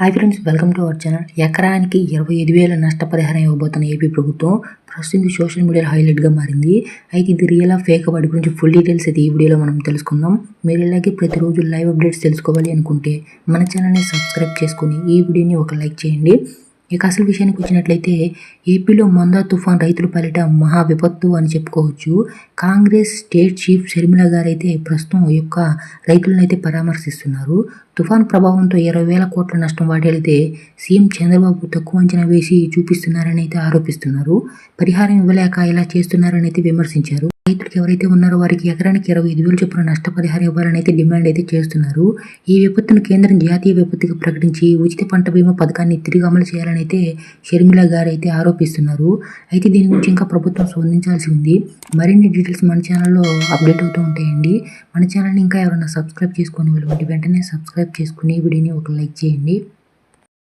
Hi friends welcome to our channel ఎకరానికి ఇరవై ఐదు వేల నష్టపరిహారం ఇవ్వబోతున్న ఏపీ ప్రభుత్వం ప్రస్తుతం ఇది సోషల్ మీడియాలో హైలైట్గా మారింది. అయితే ఇది రియల్ ఆఫ్ ఫేక్ వాటి గురించి ఫుల్ డీటెయిల్స్ అయితే ఈ వీడియోలో మనం తెలుసుకుందాం. మీరు ఇలాగే ప్రతిరోజు లైవ్ అప్డేట్స్ తెలుసుకోవాలి అనుకుంటే మన ఛానల్ని సబ్స్క్రైబ్ చేసుకుని ఈ వీడియోని ఒక లైక్ చేయండి. ఇక అసలు విషయానికి వచ్చినట్లయితే ఏపీలో మందా తుఫాన్ రైతుల పాలిట మహా విపత్తు అని చెప్పుకోవచ్చు. కాంగ్రెస్ స్టేట్ చీఫ్ షర్మిల గారు అయితే ప్రస్తుతం ఈ యొక్క రైతులను అయితే పరామర్శిస్తున్నారు. తుఫాన్ ప్రభావంతో ఇరవై వేల కోట్ల నష్టం వాటిల్లితే సీఎం చంద్రబాబు తక్కువ అంచనా వేసి చూపిస్తున్నారని అయితే ఆరోపిస్తున్నారు. పరిహారం ఇవ్వలేక ఇలా చేస్తున్నారని అయితే విమర్శించారు. రైతులకు ఎవరైతే ఉన్నారో వారికి ఎకరానికి ఇరవై ఐదు వేలు చొప్పున నష్టపరిహారం ఇవ్వాలని అయితే డిమాండ్ అయితే చేస్తున్నారు. ఈ విపత్తును కేంద్రం జాతీయ విపత్తుగా ప్రకటించి ఉచిత పంట బీమా పథకాన్ని తిరిగి అమలు చేయాలని అయితే షర్మిల గారు అయితే ఆరోపిస్తున్నారు. అయితే దీని గురించి ఇంకా ప్రభుత్వం స్పందించాల్సి ఉంది. మరిన్ని డీటెయిల్స్ మన ఛానల్లో అప్డేట్ అవుతూ ఉంటాయండి. మన ఛానల్ని ఇంకా ఎవరైనా సబ్స్క్రైబ్ చేసుకొని వెళ్ళి వెంటనే సబ్స్క్రైబ్ చేసుకుని వీడియోని ఒక లైక్ చేయండి.